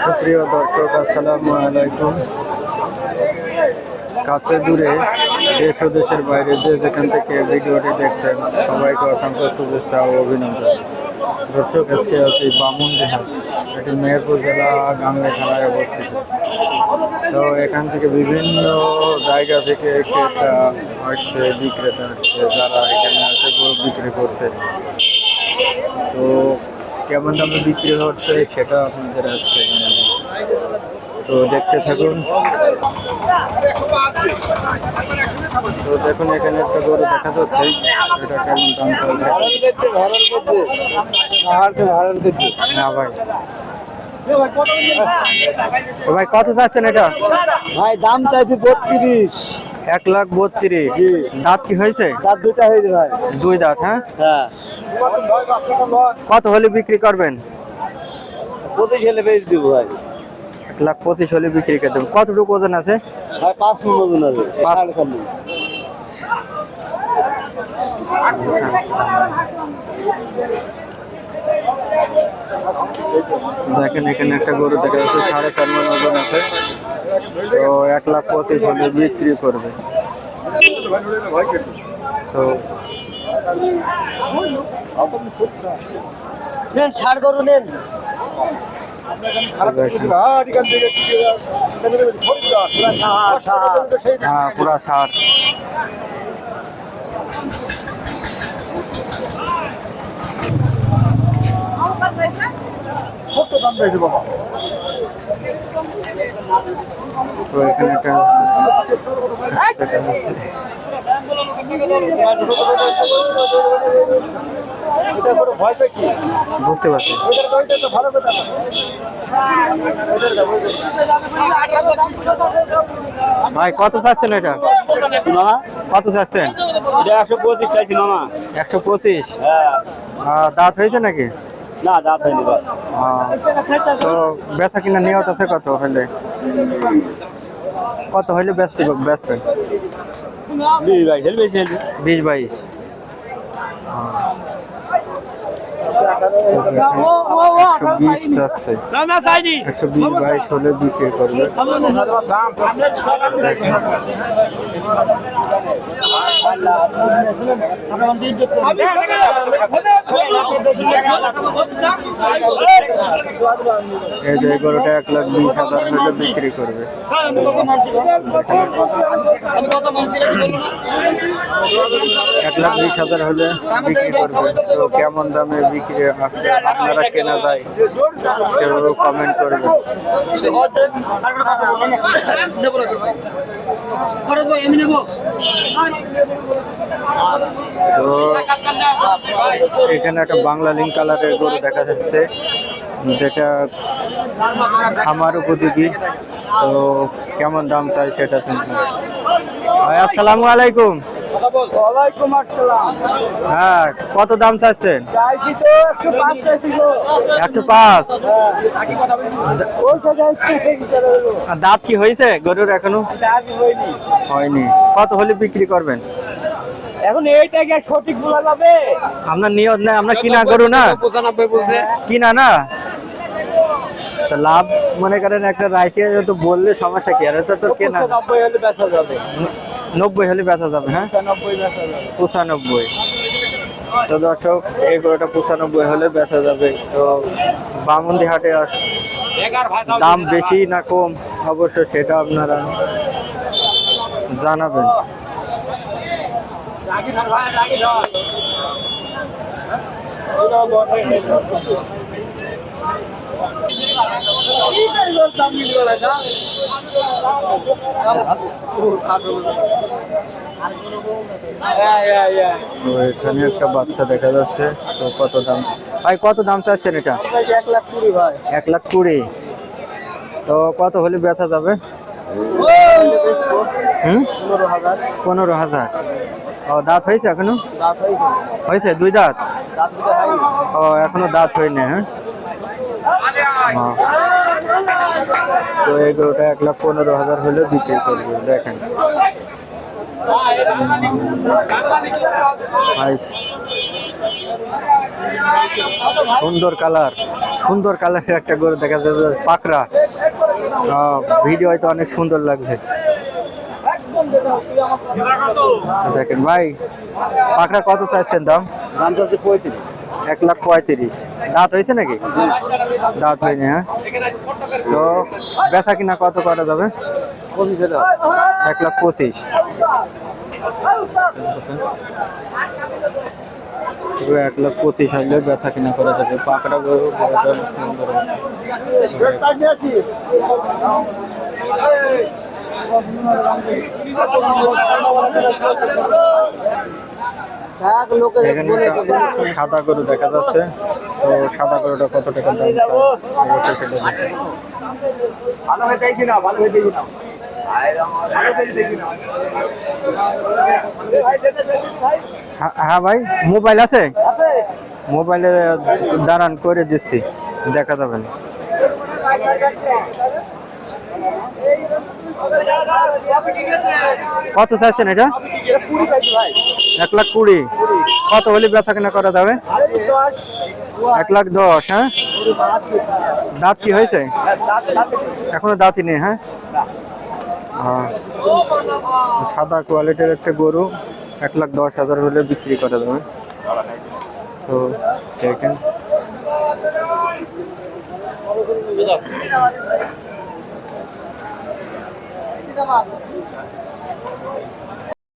সুপ্রিয় দর্শক, আসসালামু আলাইকুম। কাছে দূরে দেশ ও দেশের বাইরে যে যেখান থেকে ভিডিওটি দেখছেন, সবাইকে অসংখ্য শুভেচ্ছা ও অভিনন্দন। দর্শক, আজকে আছি বামুনডিহাট এটি মেহেরপুর জেলা গাঙ্গে থানায় অবস্থিত। তো এখান থেকে বিভিন্ন জায়গা থেকে ক্রেতা আসছে, বিক্রেতা আসছে, যারা এখানে গরু বিক্রি করছে। তো কেমন দামে বিক্রি হচ্ছে সেটা আপনাদের আজকে জানাব। তো দেখতে থাকুন। তো দেখুন এখানে একটা গরু দেখা যাচ্ছে। এটা কেমন দাম চলছে? না ভাই। ভাই কত চাচ্ছেন এটা? ভাই দাম চাইছি বত্রিশ। এক লাখ বত্রিশ। দাঁত কি হয়েছে? তার দুটা হয়েছে ভাই। দুই দাঁত হ্যাঁ? হ্যাঁ। কত হলে বিক্রি করবেন? প্রতি হলে বেশ দিব ভাই। এক লাখ পঁচিশ হলে বিক্রি করে দেবেন। কতটুকু ওজন আছে? ভাই পাঁচ মন ওজন আছে। পাঁচ। দেখেন এখানে একটা গরু দেখা যাচ্ছে সাড়ে চার মন ওজন আছে। তো এক লাখ পঁচিশ হলে বিক্রি করবে। তো নেন ষাট করু নেন। পুরা সার এখানে একটা বুঝতে পারছি। ভাই কত চাচ্ছেন এটা? মামা? কত চাচ্ছেন? এটা একশো পঁচিশ চাইছি মামা। একশো পঁচিশ? হ্যাঁ। দাঁত হয়েছে নাকি? না দাঁত হয়নি তো বেচা কিনা নিয়ত আছে কত হলে? কত হলে বেচতে বেচবেন বিশ বাইশ একশো বিশ বাইশ হলে বিক্রি করবে এই যে গরুটা এক লাখ বিশ হাজার হলে বিক্রি করবে। এক লাখ বিশ হাজার হলে বিক্রি করবে। তো কেমন দামে বিক্রি আসলে আপনারা কেনা যায়? সেভাবে কমেন্ট করবেন। তো এখানে একটা বাংলা লিঙ্ক কালারের গরু দেখা যাচ্ছে। যেটা খামার উপযোগী। তো কেমন দাম চাই সেটা তুমি ভাই আসসালামু আলাইকুম। ওয়ালাইকুম হ্যাঁ কত দাম চাচ্ছেন? একশো পাঁচ দাঁত কি হয়েছে গরুর এখনও? হয়নি। কত হলে বিক্রি করবেন? এখন এইটাকে সঠিক বলা যাবে। আপনার নিয়ত নেই আমরা কিনা গরু না। কিনা না? তো লাভ মনে করেন একটা রাইকে তো বললে সমস্যা কি? আর এটা তো কেনা নব্বই হলে বেচা যাবে। নব্বই হলে বেচা যাবে হ্যাঁ? পঁচানব্বই বেচা যাবে। পঁচানব্বই। তো দর্শক এই গরুটা পঁচানব্বই হলে বেচা যাবে। তো বামুন্দি হাটে আস দাম বেশি না কম অবশ্য সেটা আপনারা জানাবেন। তো এখানে একটা বাচ্চা দেখা যাচ্ছে। তো কত দাম ভাই কত দাম চাচ্ছেন এটা? এক লাখ কুড়ি। ভাই এক লাখ কুড়ি তো কত হলে বেচা যাবে? পনেরো হাজার। ও দাঁত হয়েছে এখনও? দাঁত হয়েছে। দুই দাঁত? ও এখনও দাঁত হয়নি হ্যাঁ। তো এই গরুটা এক লাখ পনেরো হাজার হলে বিক্রি করবে, দেখেন। সুন্দর কালার, সুন্দর কালারের একটা গরু দেখা যাচ্ছে পাকড়া। ভিডিও হয়তো অনেক সুন্দর লাগছে। দেখেন ভাই, পাকড়া কত চাইছেন দাম? দাম চাচ্ছে পঁয়ত্রিশ। এক লাখ পঁয়ত্রিশ। দাঁত হয়েছে নাকি? দাঁত হয়নি হ্যাঁ? তো বেচা কিনা কত করা যাবে? এক লাখ পঁচিশ। এক লাখ পঁচিশ হলে বেচা কিনা করা যাবে। পাকড়া গরু এখানে সাদা গরু দেখা যাচ্ছে। তো সাদা গরুটা কত টাকা দাম অবশ্যই সেটা ভালো হয়ে দেখি না ভালো হয়ে দেখি না। হ্যাঁ হ্যাঁ ভাই মোবাইল আছে? আছে। মোবাইলে দাঁড়ান করে দিচ্ছি। দেখা যাবে না। কত চাইছেন এটা? এক লাখ কুড়ি। কত হলে বেচা কেনা করা যাবে? এক লাখ দশ হ্যাঁ? দাঁত কি হয়েছে? এখনও দাঁতই নেই হ্যাঁ? হ্যাঁ। সাদা কোয়ালিটির একটা গরু, এক লাখ দশ হাজার হলে বিক্রি করা যাবে। তো, দেখেন। Vida